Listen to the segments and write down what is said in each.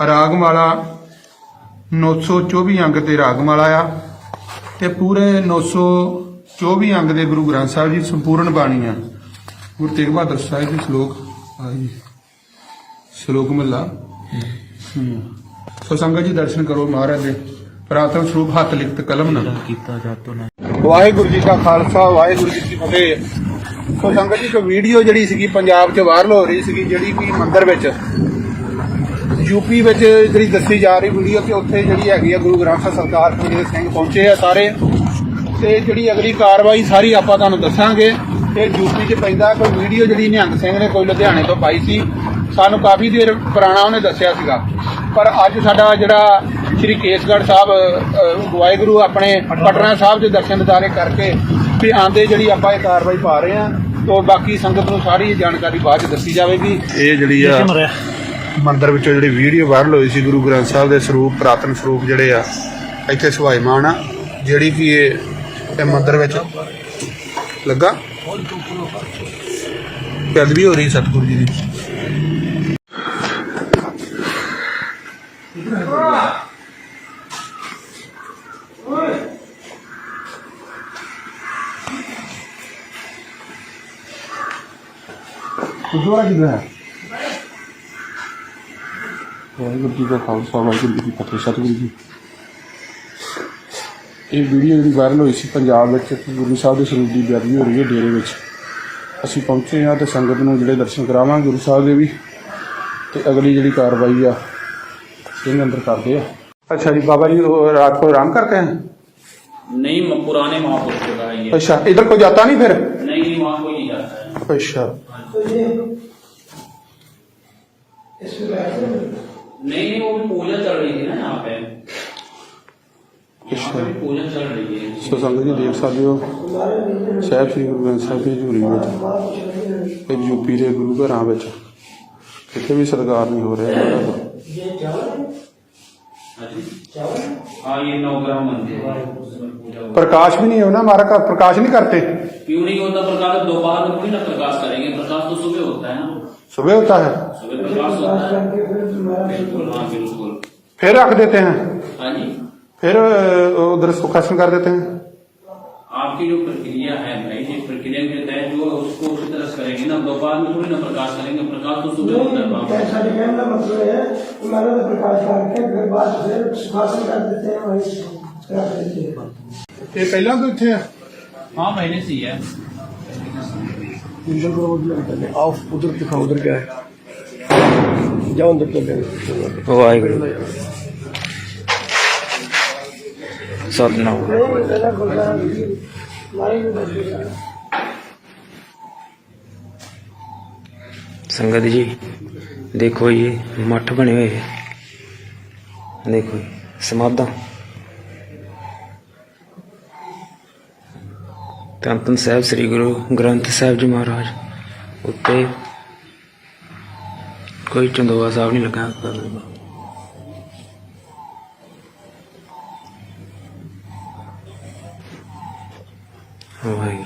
ਰਾਗਮਾਲਾ 924 ਅੰਗ ਤੇ ਰਾਗਮਾਲਾ ਆ ਤੇ ਪੂਰੇ 924 ਅੰਗ ਦੇ ਗੁਰੂ ਗ੍ਰੰਥ ਸਾਹਿਬ ਜੀ ਸੰਪੂਰਨ ਬਾਣੀ ਆ। ਗੁਰੂ ਤੇਗ ਬਹਾਦਰ ਸਾਹਿਬ ਦੇ ਸ਼ਲੋਕ ਆ ਜੀ, ਸ਼ਲੋਕ ਮੱਲਾ ਸੋ ਸੰਗਤ ਜੀ ਦਰਸ਼ਨ ਕਰੋ ਮਹਾਰਾਜ ਦੇ। ਪ੍ਰਾਤਨ ਸਰੂਪ ਹੱਥ ਲਿਖਤ ਕਲਮ ਨਾਲ ਕੀਤਾ ਜਾਤੋ ਨਾ। ਵਾਹਿਗੁਰੂ ਜੀ ਕਾ ਖਾਲਸਾ, ਵਾਹਿਗੁਰੂ ਜੀ ਕੀ ਫਤਿਹ। ਸੋ ਸੰਗਤ ਜੀ ਇੱਕ ਵੀਡੀਓ ਜਿਹੜੀ ਸੀਗੀ ਪੰਜਾਬ 'ਚ ਵਾਇਰਲ ਹੋ ਰਹੀ ਸੀਗੀ, ਜਿਹੜੀ ਕਿ ਮੰਦਿਰ ਵਿੱਚ। ਯੂਪੀ ਵਿੱਚ ਜਿਹੜੀ ਦੱਸੀ ਜਾ ਰਹੀ ਵੀਡੀਓ ਕਿ ਉੱਥੇ ਜਿਹੜੀ ਹੈਗੀ ਆ ਗੁਰੂ ਗ੍ਰੰਥ ਸਾਹਿਬ ਸਰਕਾਰ ਜਿਹੜੇ ਸਿੰਘ ਪਹੁੰਚੇ ਆ ਸਾਰੇ। ਤੇ ਜਿਹੜੀ ਅਗਲੀ ਕਾਰਵਾਈ ਸਾਰੀ ਆਪਾਂ ਤੁਹਾਨੂੰ ਦੱਸਾਂਗੇ। ਇਹ ਯੂਪੀ 'ਚ ਪੈਂਦਾ ਕੋਈ ਵੀਡੀਓ ਜਿਹੜੀ ਨਿਹੰਗ ਸਿੰਘ ਨੇ ਕੋਈ ਲੁਧਿਆਣੇ ਤੋਂ ਪਾਈ ਸੀ। ਸਾਨੂੰ ਕਾਫੀ ਦੇਰ ਪੁਰਾਣਾ ਉਹਨੇ ਦੱਸਿਆ ਸੀਗਾ। ਪਰ ਅੱਜ ਸਾਡਾ ਜਿਹੜਾ ਸ੍ਰੀ ਕੇਸਗੜ੍ਹ ਸਾਹਿਬ ਵਾਹਿਗੁਰੂ ਆਪਣੇ ਪਟਨਾ ਸਾਹਿਬ ਦੇ ਦਰਸ਼ਨ ਦਿਦਾਰੇ ਕਰਕੇ ਤੇ ਆਂਦੇ ਜਿਹੜੀ ਆਪਾਂ ਇਹ ਕਾਰਵਾਈ ਪਾ ਰਹੇ ਹਾਂ ਤੋਂ ਬਾਕੀ ਸੰਗਤ ਨੂੰ ਸਾਰੀ ਜਾਣਕਾਰੀ ਬਾਅਦ ਚ ਦੱਸੀ ਜਾਵੇਗੀ। ਇਹ ਜਿਹੜੀ ਆ ਮੰਦਰ ਵਿੱਚੋਂ ਜਿਹੜੀ ਵੀਡੀਓ ਵਾਇਰਲ ਹੋਈ ਸੀ ਗੁਰੂ ਗ੍ਰੰਥ ਸਾਹਿਬ ਦੇ ਸਰੂਪ, ਪ੍ਰਾਤਨ ਸਰੂਪ ਜਿਹੜੇ ਆ, ਇੱਥੇ ਸੁਭਾਈਮਾਨ ਆ, ਜਿਹੜੀ ਕਿ ਇਹ ਮੰਦਰ ਵਿੱਚ ਲੱਗਾ। ਬੇਅਦਬੀ ਹੋ ਰਹੀ ਸਤਿਗੁਰੂ ਜੀ ਦੀ। ਗੁਰਦੁਆਰਾ ਕਿੱਧਰ ਵਾਹਿਗੁਰੂ ਜੀ ਦਾ ਖਾਲਸਾ ਵਾਹਿਗੁਰੂ ਜੀ ਕੀ ਫਤਿਹ ਸਤਿਗੁਰੂ ਜੀ ਇਹ ਵੀਡੀਓ ਜਿਹੜੀ ਵਾਇਰਲ ਹੋਈ ਸੀ ਪੰਜਾਬ ਵਿੱਚ ਕਿ ਗੁਰੂ ਸਾਹਿਬ ਦੇ ਸਰੂਪ ਦੀ ਬੇਅਦਬੀ ਹੋ ਰਹੀ ਹੈ ਡੇਰੇ ਵਿੱਚ ਅਸੀਂ ਪਹੁੰਚੇ ਹਾਂ ਤੇ ਸੰਗਤ ਨੂੰ ਜਿਹੜੇ ਦਰਸ਼ਨ ਕਰਾਵਾਂਗੇ ਗੁਰੂ ਸਾਹਿਬ ਦੇ ਵੀ ਤੇ ਅਗਲੀ ਜਿਹੜੀ ਕਾਰਵਾਈ ਆ ਸਿੰਘ ਅੰਦਰ ਕਰਦੇ ਆ ਅੱਛਾ ਜੀ ਬਾਬਾ ਜੀ ਉਹ ਰਾਤ को आराम करते हैं नहीं म- पुराने महापुरुष का है ये अच्छा इधर कोई जाता नहीं फिर नहीं नहीं वहाँ कोई नहीं जाता है अच्छा नहीं नहीं वो भी पूजा चल रही थी ना यहाँ पे यहाँ पे भी पूजा चल रही है ਸੋ ਸੰਗਤ ਜੀ ਦੇਖ ਸਕਦੇ ਹੋ ਸਾਹਿਬ ਸ੍ਰੀ ਗੁਰੂ ਗ੍ਰੰਥ ਸਾਹਿਬ ਦੀ ਹਜ਼ੂਰੀ ਵਿੱਚ ਤੇ ਯੂਪੀ ਦੇ ਗੁਰੂ ਘਰਾਂ ਵਿੱਚ ਕਿਤੇ ਵੀ ਸਤਿਕਾਰ ਨਹੀਂ ਹੋ ਰਿਹਾ ਇਹਨਾਂ ਦਾ। हाँ जी हाँ ये नवग्रह मंदिर है उसमें पूजा होगा प्रकाश भी नहीं है ना हमारा का प्रकाश नहीं करते क्यों नहीं होता प्रकाश दोपहर में थोड़ी ना प्रकाश करेंगे प्रकाश तो सुबह होता है ना सुबह होता है सुबह प्रकाश होता है फिर रख देते हैं फिर उधर उसको सुखासन कर देते हैं आपकी जो प्रक्रिया है भाई जिस प्रक्रिया के तहत जो उसको उसी तरह से करेंगे ना दोपहर में थोड़ी ना प्रकाश करेंगे प्रकाश तो सुबह मतलब है प्रकाश करके फिर बाद फिर सुखासन कर देते हैं ये पहला तो थे हाँ महीने से ही है उधर दिखाओ उधर क्या है ਜਾਂ ਅੰਦਰ ਚਲੇ ਜਾਓ। ਵਾਹਿਗੁਰੂ ਸਤਨਾਮ ਸੰਗਤ ਜੀ ਦੇਖੋ ਜੀ ਮੱਠ ਬਣੇ ਹੋਏ ਦੇਖੋ ਜੀ, ਸਮਾਧਾਂ। ਤਨ ਸਾਹਿਬ ਸ੍ਰੀ ਗੁਰੂ ਗ੍ਰੰਥ ਸਾਹਿਬ ਜੀ ਮਹਾਰਾਜ ਉੱਤੇ ਕੋਈ ਚੰਦੋਆ ਸਾਹਿਬ ਨਹੀਂ ਲੱਗਾ। ਵਾਹਿਗੁਰੂ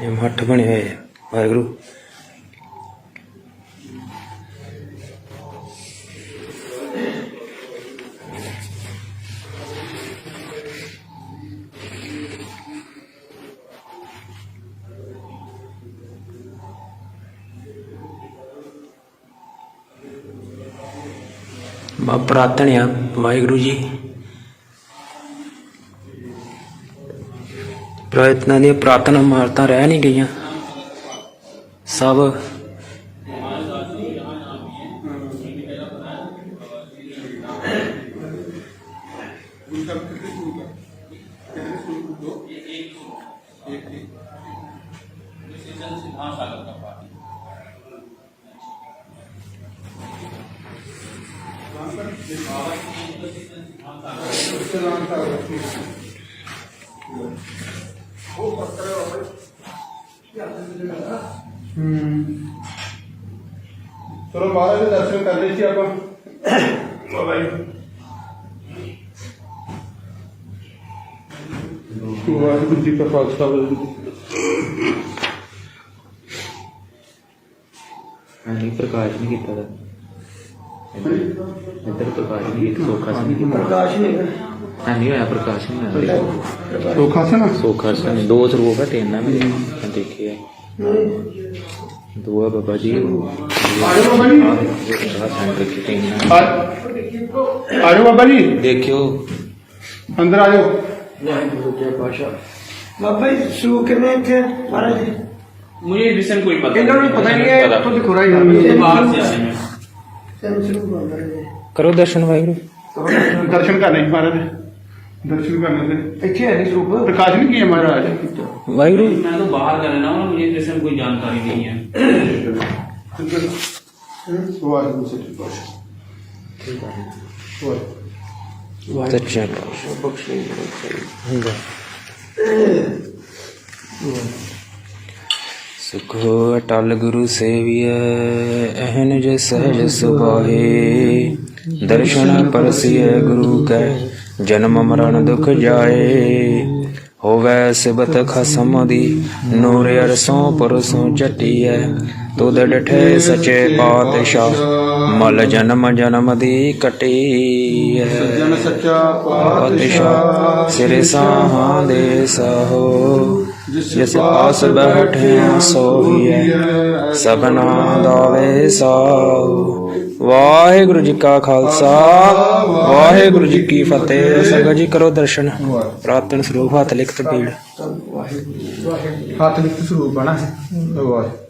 ਇਹ ਮੱਠ ਬਣੇ ਹੋਏ ਵਾਹਿਗੁਰੂ। ਪ੍ਰਾਰਥਨ ਆ ਵਾਹਿਗੁਰੂ ਜੀ। ਪ੍ਰਯਤਨਾਂ ਦੀਆਂ ਪ੍ਰਾਰਥਨਾ ਮਾਰਤਾਂ ਰਹਿ ਨਹੀਂ ਗਈਆਂ। ਸਭ ਚਲੋ ਮਹਾਰਾਜ ਦੇ ਦਰਸ਼ਨ ਕਰ ਲਏ ਸੀ ਆਪਾਂ ਬਾਬਾ ਜੀ ਵਾਹਿਗੁਰੂ ਜੀ ਕਾ ਖਾਲਸਾ ਵਾਹਿਗੁਰੂ ਜੀ ਕੀ ਫਤਿਹ। ਨਹੀਂ ਪ੍ਰਕਾਸ਼ ਨਹੀਂ ਕੀਤਾ ਦਾ ਇੱਧਰ ਪ੍ਰਕਾਸ਼ ਨਹੀਂ ਕੀਤਾ ਸੋਖਾ ਸਿੰਘ ਨਹੀਂ ਪ੍ਰਕਾਸ਼ ਨਹੀਂ ਹੈ ਹਾਂ ਨਹੀਂ ਹੋਇਆ ਪ੍ਰਕਾਸ਼ ਨਹੀਂ ਹੋਇਆ ਸੋਖਾ ਸੀ ਨਾ ਸੋਖਾ ਸਿੰਘ ਦੋ ਸਰੂਪ ਹੈ ਤਿੰਨ ਆ ਮੇਰੇ ਮੈਂ ਦੇਖਿਆ ਨਹੀਂ ਦੋ ਆ ਬਾਬਾ ਜੀ ਆਜੋ ਬਾਬਾ ਜੀ ਆਹ ਸੈਂਟਰ ਕੀ ਤਿੰਨ ਆ। ਆ- ਆਜੋ ਬਾਬਾ ਜੀ ਦੇਖਿਓ ਅੰਦਰ ਆਜੋ ਬਾਬਾ ਜੀ ਸ਼ੂ ਕਿੰਨੇ ਇੱਥੇ ਮਹਾਰਾਜ ਜੀ मुझे रिसेंट कोई पता ਇਹਨਾਂ ਨੂੰ ਪਤਾ ਨਹੀਂ ਹੈ ਤੋਂ ਦਿਖੋ ਰਹਾ ਯਾਰ बाहर से आए हैं ਤਿੰਨ ਸ਼ੂ ਬਾਬਾ ਜੀ ਕਰੋ ਦਰਸ਼ਨ ਵਾਹਿਗੁਰੂ ਦਰਸ਼ਨ ਕਰਨੇ ਸੀ ਮਹਾਰਾਜ ਦਰਸ਼ਨ ਕਰਨੇ थे ਇੱਥੇ ਹੈ ਨਹੀਂ ਸਰੂਪ प्रकाश नहीं किए महाराज ਵਾਹਿਗੁਰੂ मैं तो बाहर का रहना हूँ मुझे रिसेंट कोई जानकारी नहीं है ਸੁਖੋ ਅਟਲ ਗੁਰੂ ਸੇਵੀਐ ਅਹਨ ਜੇ ਸਹਿਜ ਸੁਭਾਏ। ਦਰਸ਼ਨ ਪਰਸੀਐ ਗੁਰੂ ਕੈ ਜਨਮ ਮਰਨ ਦੁਖ ਜਾਏ। ਹੋਵੇ ਸਿਬਤ ਖਸਮ ਦੀ ਨੂਰ ਅਰਸੋਂ ਪਰਸੋਂ ਚਟੀਐ। ਤੁਧ ਡਠੇ ਸਚੇ ਪਾਤਸ਼ਾਹ ਮਲ ਜਨਮ ਜਨਮ ਦੀ ਕਟੀ ਸਜਣ ਸੱਚਾ ਪਾਤਸ਼ਾਹ ਸਿਰੇ ਸਾਹਾਂ ਦੇ ਸਹੋ ਜਿਸ ਆਸ ਬਹਿਠਿਆ ਸੋਹੀਐ। ਸਭਨਾ ਦਾਵੇ ਸਾਉ ਵਾਹਿਗੁਰੂ ਜੀ ਕਾ ਖਾਲਸਾ ਵਾਹਿਗੁਰੂ ਜੀ ਕੀ ਫਤਿਹ। ਸੰਗਤ ਜੀ ਕਰੋ ਦਰਸ਼ਨ। ਪ੍ਰਾਤਨ ਸਰੂਪ ਹੱਥ ਲਿਖਤ ਪੀੜ। ਵਾਹਿਗੁਰੂ ਹੱਥ ਲਿਖਤ ਸਰੂਪ ਬਣਾ ਵਾਹਿਗੁਰੂ।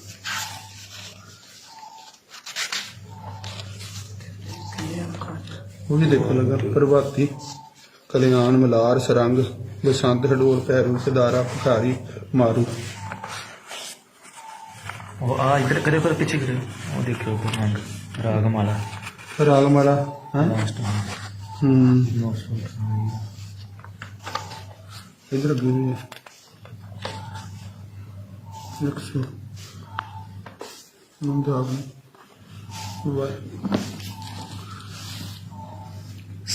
ਉਹ ਵੀ ਦੇਖੋ ਲਗਾ ਪ੍ਰਭਾਤੀ ਕਲਿਆਣ ਮਲਾਰ ਸਰੰਗ ਬਸੰਤ ਹਡੋਲ ਪੈਰੂ ਸਦਾਰਾ ਭਖਾਰੀ ਮਾਰੂ। ਉਹ ਆ ਇੱਧਰ ਕਰੇ ਪਰ ਪਿੱਛੇ ਕਰੇ ਉਹ ਦੇਖਿਓ ਪ੍ਰਸੰਗ ਰਾਗ ਮਾਲਾ ਰਾਗਮਾਲਾ ਹੈ? ਹੂੰ। ਇਧਰ ਅੱਗੇ ਵੀ ਹੈ ਲਖਸੋ ਮੰਦਾਗ ਵਾਹਿਗੁਰੂ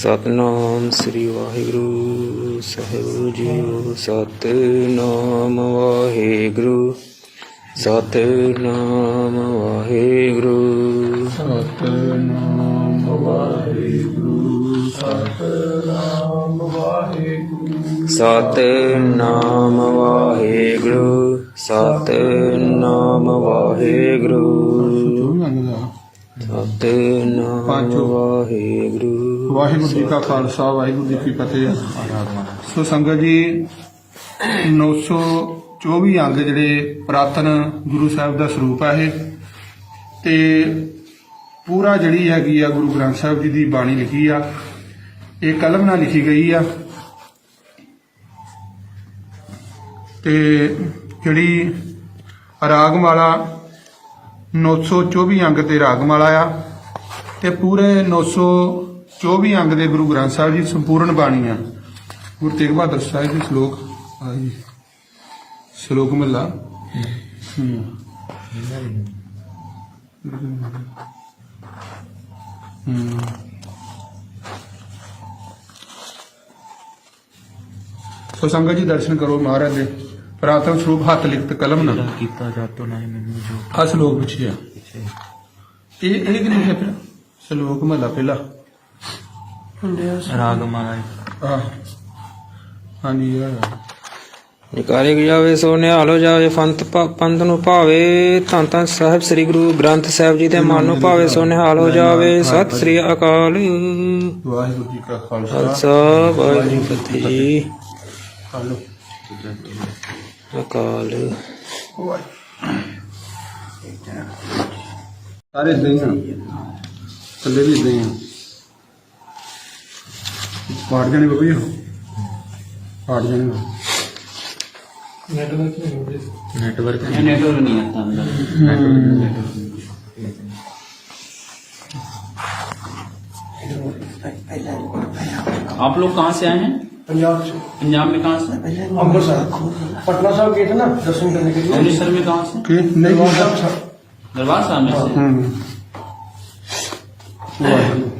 ਸਤਨਾਮ ਸ੍ਰੀ ਵਾਹਿਗੁਰੂ ਸਾਹਿਬ ਜੀਓ ਸਤਨਾਮ ਵਾਹਿਗੁਰੂ ਸਤਨਾਮ ਵਾਹਿਗੁਰੂ। ਸਤਨਾਮ ਵਾਹਿਗੁਰੂ ਸਤਨਾਮ ਵਾਹਿਗੁਰੂ। ਸਤਨਾਮ ਵਾਹਿਗੁਰੂ ਸਤਨਾਮ ਵਾਹਿਗੁਰੂ। ਸਤਨਾਮ। ਵਾਹਿਗੁਰੂ। ਵਾਹਿਗੁਰੂ ਜੀ ਕਾ ਖਾਲਸਾ, ਵਾਹਿਗੁਰੂ ਜੀ ਕੀ ਫਤਿਹ। ਸੋ ਸੰਗਤ ਜੀ 924 ਅੰਗ ਜਿਹੜੇ ਪ੍ਰਾਤਨ ਗੁਰੂ ਸਾਹਿਬ ਦਾ ਸਰੂਪ ਆ ਇਹ, ਤੇ ਪੂਰਾ ਜਿਹੜੀ ਹੈਗੀ ਆ ਗੁਰੂ ਗ੍ਰੰਥ ਸਾਹਿਬ ਜੀ ਦੀ ਬਾਣੀ ਲਿਖੀ ਆ, ਇਹ ਕਲਮ ਨਾਲ ਲਿਖੀ ਗਈ ਆ। ਤੇ ਜਿਹੜੀ ਰਾਗਮਾਲਾ 924 ਅੰਗ ਤੇ ਰਾਗਮਾਲਾ ਆ, ਤੇ ਪੂਰੇ 924 ਅੰਗ ਦੇ ਗੁਰੂ ਗ੍ਰੰਥ ਸਾਹਿਬ ਜੀ ਸੰਪੂਰਨ ਬਾਣੀ ਆ। ਗੁਰੂ ਤੇਗ ਬਹਾਦਰ ਸਾਹਿਬ ਦੇ ਸ਼ਲੋਕ ਆ ਜੀ ਸ਼ਲੋਕ ਮੱਲਾ। ਹੂੰ। ਸੋ ਸੰਗਤ ਜੀ ਦਰਸ਼ਨ ਕਰੋ ਮਹਾਰਾਜ ਦੇ। ਪ੍ਰਾਤਨ ਸਰੂਪ ਹੱਥ ਲਿਖਤ ਕਲਮ ਨਾਲ ਕੀਤਾ ਜਾਤੋ ਨਹੀਂ ਮੈਨੂੰ ਜੋ ਆ ਸ਼ਲੋਕ ਵਿੱਚ ਆ। ਇਹ ਇਹ ਕਿ ਲਿਖਿਆ ਪਿਆ? ਸ਼ਲੋਕ ਮਹਲਾ ਪਹਿਲਾ। ਰਾਗ ਆ ਹਾਂਜੀ ਆ। ਨਿਕਾਲੇ ਜਾਵੇ ਸੋ ਨਿਹਾਲ ਹੋ ਜਾਵੇ ਫੰਤ ਪੰਥ ਨੂੰ ਭਾਵੇ ਧੰਨ ਧੰਨ ਸਾਹਿਬ ਸ੍ਰੀ ਗੁਰੂ ਗ੍ਰੰਥ ਸਾਹਿਬ ਜੀ ਦੇ ਮਨ ਨੂੰ ਭਾਵੇ ਸੋ ਨਿਹਾਲ ਹੋ ਜਾਵੇ ਸਤਿ ਸ੍ਰੀ ਅਕਾਲ। ਵਾਹਿਗੁਰੂ ਜੀ ਕਾ ਖਾਲਸਾ। ਖਾਲਸਾ ਵਾਹਿਗੁਰੂ ਜੀ ਕੀ ਫਤਿਹ। ਜੀ ਹਲੋ। ਅਕਾਲ। ਸਾਰੇ ਇਦਾਂ ਹੀ ਆ ਥੱਲੇ ਵੀ ਇਦਾਂ ਹੀ ਆ పాడు కానీ బాబు పాడు కానీ నెట్వర్క్ నెట్వర్క్ నెట్వర్క్ नहीं आता मेरा hmm. आप लोग कहाँ से आए हैं? पंजाब से। पंजाब में कहाँ से? अमृतसर। पटना साहब गए थे ना दर्शन करने के लिए? अमृतसर में कहाँ से? दरबार साहब। दरबार साहब में से? Hmm.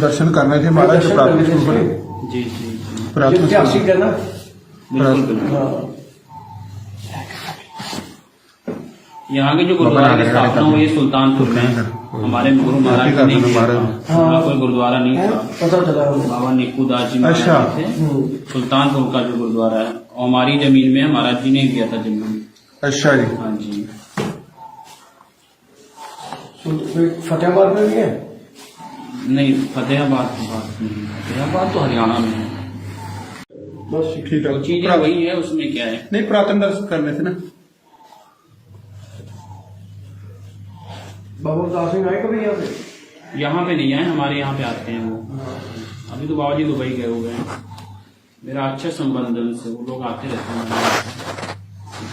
दर्शन करने थे महाराज प्रार्थना जी जी प्रार्थना करना हाँ। यहाँ के जो गुरुद्वारा की स्थापना हुई सुल्तानपुर में हमारे गुरु महाराज ने कोई गुरुद्वारा नहीं हाँ। था। बाबा निकुदास जी अच्छा। हम्म। सुल्तानपुर का जो गुरुद्वारा है और हमारी ज़मीन में महाराज जी ने दिया था ज़मीन। अच्छा जी। हाँ जी। तो फतेहाबाद में भी है? नहीं फतेहाबाद की बात नहीं फतेहाबाद तो हरियाणा में है। बस ठीक है। चीज़ वही है उसमें क्या है? नहीं पुरातन दर्शन करने थे ना। बाबा दास आए कभी यहाँ पे? यहाँ पे नहीं आए हमारे यहाँ पे आते हैं वो। हाँ। अभी तो बाबा जी दुबई गए हुए हैं। मेरा अच्छा संबंध है उनसे वो लोग आते रहते हैं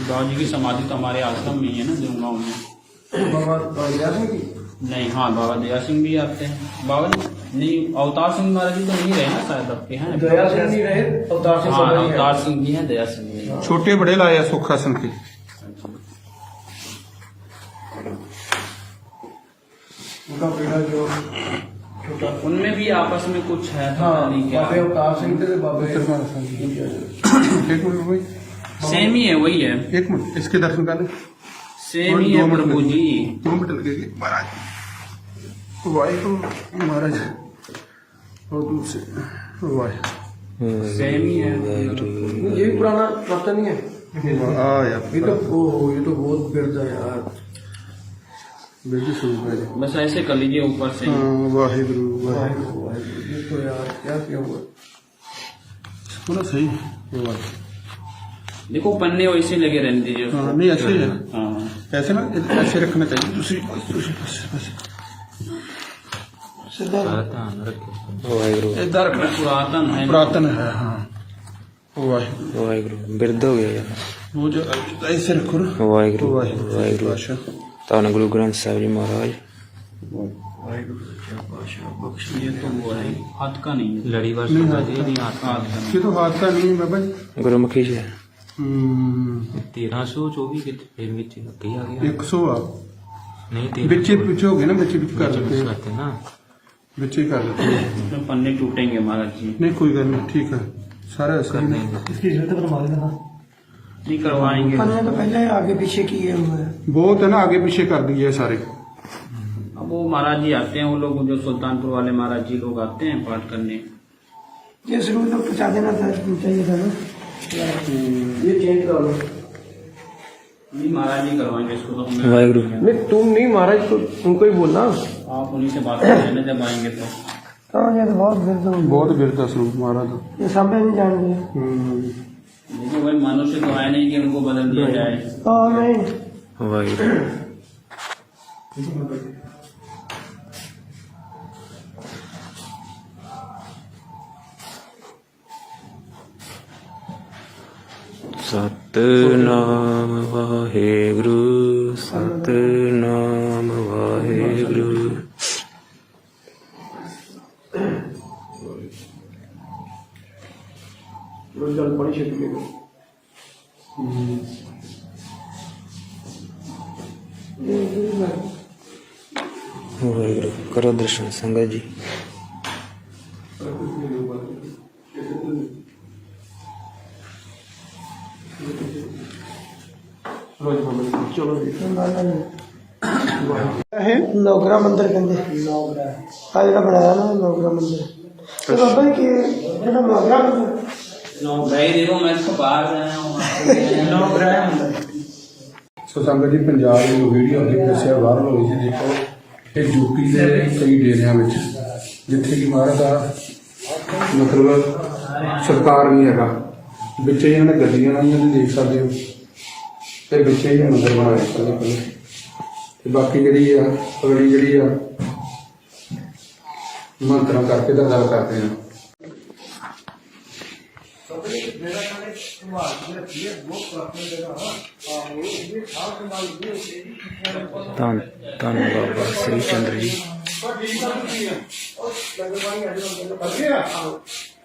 बाबा जी की समाधि तो हमारे आश्रम में ही है ना देवगांव में। बाबा नहीं हाँ बाबा दया सिंह भी आते हैं। बाबा नहीं अवतार सिंह महाराज जी तो नहीं रहे ना शायद आपके हैं? दया सिंह नहीं रहे अवतार सिंह हाँ जी हैं। अवतार सिंह जी हैं दया सिंह जी हैं। छोटे बड़े लाए हैं सुख आसन के। उनका बेटा जो छोटा उनमें भी आपस में कुछ है पता हाँ नहीं क्या। बाबे अवतार सिंह थे बाबे एक मिनट भाई। सेम ही है वही है। एक मिनट इसके दर्शन कर ले। सेम ही है प्रभु जी। दो मिनट लगेंगे। महाराज। वाहिगुरु महाराज और दूसरे वाहिगुरु सेम ही है। ये भी पुराना पुरातन ही? है आ यार। ये तो ओ ये तो बहुत है यार। बिल्कुल है। बस ऐसे कर लीजिए ऊपर से। हाँ, वाहिगुरु वाहिगुरु। ये तो यार क्या किया हुआ? पूरा सही। है। देखो पन्ने वैसे लगे रहने दीजिए हाँ नहीं ऐसे ही है। हाँ। ऐसे ना ऐसे रखना चाहिए। दूसरी दूसरी। ਸਿੱਧਾ ਧਿਆਨ ਰੱਖੋ ਵਾਹਿਗੁਰੂ ਇਦਾਂ ਰੱਖਣਾ ਪੁਰਾਤਨ ਹੈ ਪੁਰਾਤਨ ਹੈ। ਹਾਂ ਵਾਹਿਗੁਰੂ। ਵਾਹਿਗੁਰੂ ਬਿਰਧ ਹੋ ਗਿਆ ਉਹ ਜੋ ਐਸੇ ਰੱਖੋ ਨਾ ਵਾਹਿਗੁਰੂ। ਵਾਹਿਗੁਰੂ ਧੰਨ ਗੁਰੂ ਗ੍ਰੰਥ ਸਾਹਿਬ ਜੀ ਮਹਾਰਾਜ। ਵਾਹਿਗੁਰੂ ਪਾਸ਼ਾ ਬਖਸ਼ੀਏ ਤੋਂ ਵਾਹਿ ਹੱਥ ਕਾ ਨਹੀਂ ਲੜੀ ਵਾਰ ਸੁਣਾ ਜੀ ਨਹੀਂ ਹੱਥ ਕਾ ਕਿ ਤੋਂ ਹੱਥ ਕਾ ਨਹੀਂ ਬਾਬਾ ਜੀ? ਗੁਰਮੁਖੀ ਜੀ। ਹੂੰ। 1324 ਕਿਤੇ ਫਿਰ ਵਿੱਚ ਅੱਗੇ ਆ ਗਿਆ। 100 ਆ। ਨਹੀਂ ਤੇ ਵਿੱਚੇ ਪਿੱਛੇ ਹੋ ਗਏ ਨਾ ਬੱਚੇ ਵਿੱਚ ਕਰ ਲੈਂਦੇ ਨਾ। कर देते हैं। पन्ने टूटेंगे महाराज जी। नहीं कोई गल नहीं ठीक है। सारा ऐसा ही करने इसकी ज़रूरत बनवा देना। नहीं करवाएँगे। पन्ने तो पहले आगे पीछे किए हुए हैं। बहुत है ना आगे पीछे कर दिए सारे। अब वो महाराज जी आते हैं वो लोग जो सुल्तानपुर वाले महाराज जी लोग आते हैं पाठ करने। ये शुरू में तो पहुँचा देना था चाहिए था ना ये चेंज कर लो। महाराज नहीं करवाएँगे इसको तुम नहीं महाराज तो तुमको ही बोलना? आप उन्हीं से बात करेंगे जब तो आएँगे तो।, हाँ, तो बहुत बहुत गिरता स्वरूप महाराज। ये सब नहीं जान लेकिन तो आए नहीं कि उनको बदल दिया जाए। हाँ नहीं। ਸਤਨਾਮ ਵਾਹਿਗੁਰੂ ਸਤਨਾਮ ਵਾਹਿਗੁਰੂ रोज जल बड़ी छेती में ਵਾਹਿਗੁਰੂ ਕਰੋ ਦਰਸ਼ਨ ਚਲੋ ਪੰਜਾਬ ਵੀਡੀਓ ਵਾਇਰਲ ਹੋਈ ਸੀ ਯੂਪੀ ਦੇ ਕਈ ਡੇਰਿਆਂ ਵਿੱਚ ਜਿੱਥੇ ਕਿ ਮਹਾਰਾਜ ਮਤਲਬ ਸਰਕਾਰ ਨਹੀਂ ਹੈਗਾ। ਵਿੱਚ ਇਹਨਾਂ ਨੇ ਗੱਡੀਆਂ ਨਾਲ ਨਹੀਂ ਦੇਖ ਸਕਦੇ ਤੇ ਵਿੱਚੇ ਹੀ ਮੰਦਰ ਬਣਾਇਆ ਪਹਿਲੇ ਪਹਿਲੇ ਤੇ ਬਾਕੀ ਜਿਹੜੀ ਆ ਅਗਲੀ ਜਿਹੜੀ ਆ ਮੰਤਰਾਂ ਕਰਕੇ ਤਾਂ ਗੱਲ ਕਰਦੇ ਆ मेरा कहने कुमार मेरा ये वो प्रश्न दे रहा हां वो ये खास कुमार ये धन धन बाबा श्री चंद्र जी और लगवानी आज हम कर रहे हैं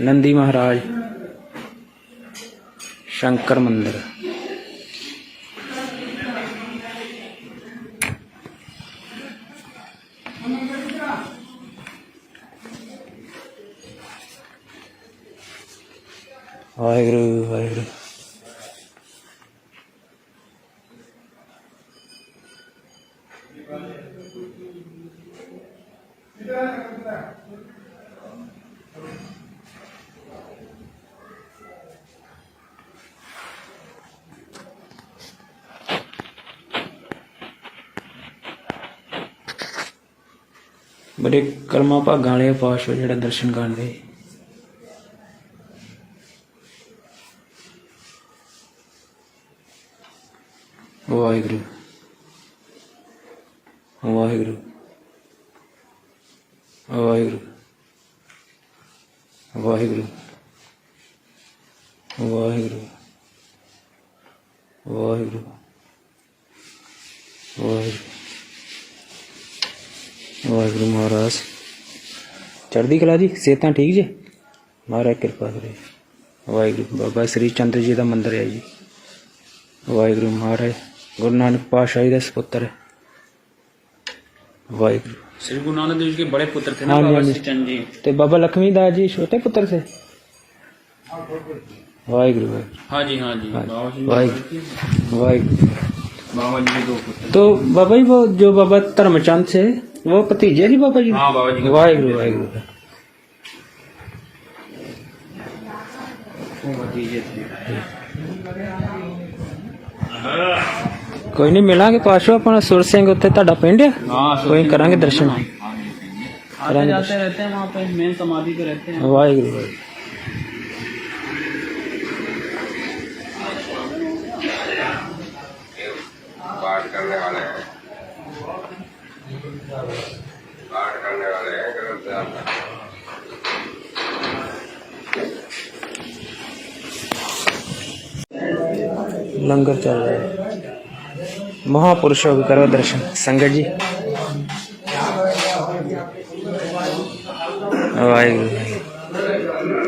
ਨੰਦੀ ਮਹਾਰਾਜ ਸ਼ੰਕਰ ਮੰਦਿਰ। ਵਾਹਿਗੁਰੂ ਵਾਹਿਗੁਰੂ। ਬੜੇ ਕਰਮਾਂ ਭਾਗਾਂ ਵਾਲੇ ਪਾਸ਼ੋ ਜਿਹੜਾ ਦਰਸ਼ਨ ਕਰਦੇ ਵਾਹਿਗੁਰੂ। ਵਾਹਿਗੁਰੂ। ਵਾਹਿਗੁਰੂ। ਵਾਹਿਗੁਰੂ। ਵਾਹਿਗੁਰੂ। ਵਾਹਿਗੁਰੂ। ਵਾਹਿਗੁਰੂ। ਵਾਹਿਗੁਰੂ ਮਹਾਰਾਜ। ਚੜ੍ਹਦੀ ਕਲਾ ਜੀ ਸਿਹਤਾਂ ਠੀਕ ਜੇ? ਮਹਾਰਾਜ ਕਿਰਪਾ ਕਰੇ। ਵਾਹਿਗੁਰੂ ਬਾਬਾ ਸ੍ਰੀ ਚੰਦਰ ਜੀ ਦਾ ਮੰਦਰ ਹੈ ਜੀ। ਵਾਹਿਗੁਰੂ ਮਹਾਰਾਜ ਗੁਰੂ ਨਾਨਕ ਪਾਤਸ਼ਾਹ ਜੀ ਦਾ ਸਪੁੱਤਰ ਹੈ। ਵਾਹਿਗੁਰੂ। ਸ੍ਰੀ ਗੁਰੂ ਨਾਨਕ ਦੇਵ ਜੀ ਦੇ ਬੜੇ ਪੁੱਤਰ ਥੇ ਨਾ ਬਾਬਾ ਸ੍ਰੀ ਚੰਦ ਜੀ। ਤੇ ਬਾਬਾ ਲਖਮੀ ਦਾਸ ਜੀ ਛੋਟੇ ਪੁੱਤਰ ਥੇ? ਵਾਹਿਗੁਰੂ ਵਾਹਿਗੁਰੂ। हाँ ਵਾਹਿਗੁਰੂ। ਵਾਹਿਗੁਰੂ। जी बाबा जी वाहिगुरु वाहिगुरु बाबा जी के दो पुत्र तो बाबा वो भतीजे जी बाबा जी हाँ बाबा जी के वाहिगुरु वाहिगुरु वो भतीजे थे ਕੋਈ ਨਹੀਂ ਮਿਲਾਂਗੇ ਪਾਸ਼ੋ ਆਪਣਾ ਸੁਰ ਸਿੰਘ ਉੱਥੇ ਤੁਹਾਡਾ ਪਿੰਡ ਆ हाँ ਕੋਈ ਕਰਾਂਗੇ ਦਰਸ਼ਨ आते जाते रहते हैं वहाँ पे मेन समाधि पे रहते हैं ਵਾਹਿਗੁਰੂ ਵਾਹਿਗੁਰੂ पाठ करने वाले हैं ਲੰਗਰ ਚੱਲ ਰਿਹਾ ਹੈ। ਮਹਾਪੁਰਸ਼ੋਂ ਵੀ ਕਰੋ ਦਰਸ਼ਨ। ਸੰਗਤ ਜੀ। ਵਾਹਿਗੁਰੂ।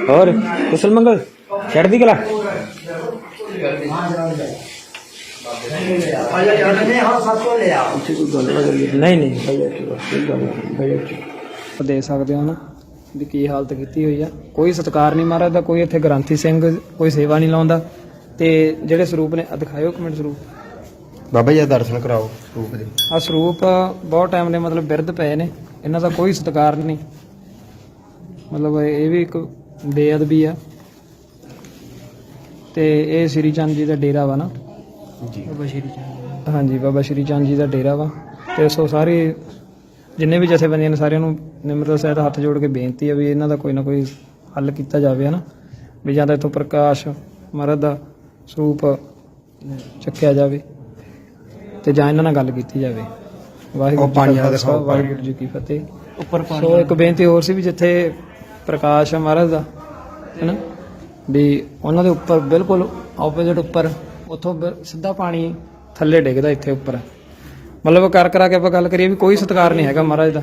ਹੋਰ, ਕੁਸਲ ਮੰਗਲ? ਚੜ੍ਹਦੀ ਕਲਾ? ਨਹੀਂ ਨਹੀਂ। ਦੇ ਸਕਦੇ ਹੋ ਨਾ ਵੀ ਕੀ ਹਾਲਤ ਕੀਤੀ ਹੋਈ ਆ। ਕੋਈ ਸਤਕਾਰ ਨਹੀਂ ਮਹਾਰਾਜ ਦਾ, ਕੋਈ ਇੱਥੇ ਗ੍ਰੰਥੀ ਸਿੰਘ ਕੋਈ ਸੇਵਾ ਨਹੀਂ ਲਾਉਂਦਾ। ਤੇ ਜਿਹੜੇ ਸਰੂਪ ਨੇ ਦਿਖਾਇਓ ਕਮੈਂਟ ਸਰੂਪ ਬਾਬਾ ਜੀ ਦਾ ਦਰਸ਼ਨ ਕਰਾਓ ਰੂਪ ਦੇ। ਆ ਸਰੂਪ ਬਹੁਤ ਟਾਈਮ ਦੇ ਮਤਲਬ ਬਿਰਧ ਪਏ ਨੇ ਇਹਨਾਂ ਦਾ ਕੋਈ ਸਤਕਾਰ ਨਹੀਂ। ਮਤਲਬ ਇਹ ਵੀ ਇੱਕ ਬੇਅਦਬੀ ਆ। ਤੇ ਇਹ ਸ੍ਰੀ ਚੰਦ ਜੀ ਦਾ ਡੇਰਾ ਵਾ ਨਾ? ਜੀ। ਬਾਬਾ ਸ਼੍ਰੀ ਚੰਦ ਹਾਂਜੀ ਬਾਬਾ ਸ਼੍ਰੀ ਚੰਦ ਜੀ ਦਾ ਡੇਰਾ ਵਾ। ਤੇ ਸੋ ਸਾਰੇ ਜਿੰਨੇ ਵੀ ਜਥੇਬੰਦੀਆਂ ਨੇ ਸਾਰਿਆਂ ਨੂੰ ਨਿਮਰਤਾ ਸਹਿਤ ਹੱਥ ਜੋੜ ਕੇ ਬੇਨਤੀ ਹੈ ਵੀ ਇਹਨਾਂ ਦਾ ਕੋਈ ਨਾ ਕੋਈ ਹੱਲ ਕੀਤਾ ਜਾਵੇ ਹਨਾ? ਵੀ ਜਾਂ ਤਾਂ ਇੱਥੋਂ ਪ੍ਰਕਾਸ਼ ਮਹਾਰਾਜ ਦਾ ਸਰੂਪ ਚੱਕਿਆ ਜਾਵੇ ਤੇ ਜਾਂ ਇਹਨਾਂ ਨਾਲ ਗੱਲ ਕੀਤੀ ਜਾਵੇ। ਵਾਹਿਗੁਰੂ ਉਹ ਪਾਣੀ ਜੀ ਕਾ ਵਾਲਾ ਖਾਲਸਾ ਵਾਹਿਗੁਰੂ ਜੀ ਕੀ ਫਤਿਹ। ਉੱਪਰ ਪਾਣੀ ਸੋ ਇੱਕ ਬੇਨਤੀ ਹੋਰ ਸੀ ਵੀ ਜਿੱਥੇ ਪ੍ਰਕਾਸ਼ ਹੈ ਮਹਾਰਾਜ ਦਾ ਹੈਨਾ? ਵੀ ਉਹਨਾਂ ਦੇ ਉੱਪਰ ਬਿਲਕੁਲ ਆਪੋਜ਼ਿਟ ਉੱਪਰ ਉੱਥੋਂ ਸਿੱਧਾ ਪਾਣੀ ਥੱਲੇ ਡਿੱਗਦਾ ਇੱਥੇ ਉੱਪਰ। ਮਤਲਬ ਕਰ ਕਰਾ ਕੇ ਆਪਾਂ ਗੱਲ ਕਰੀਏ ਵੀ ਕੋਈ ਸਤਿਕਾਰ ਨਹੀਂ ਹੈਗਾ ਮਹਾਰਾਜ ਦਾ।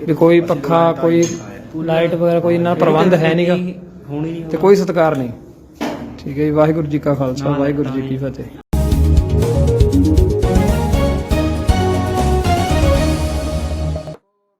ਵੀ ਕੋਈ ਪੱਖਾ ਕੋਈ ਲਾਈਟ ਵਗੈਰਾ ਕੋਈ ਇੰਨਾ ਪ੍ਰਬੰਧ ਹੈ ਨਹੀਂਗਾ ਤੇ ਕੋਈ ਸਤਿਕਾਰ ਨਹੀਂ। ਠੀਕ ਹੈ ਜੀ ਵਾਹਿਗੁਰੂ ਜੀ ਕਾ ਖਾਲਸਾ ਵਾਹਿਗੁਰੂ ਜੀ ਕੀ ਫਤਿਹ।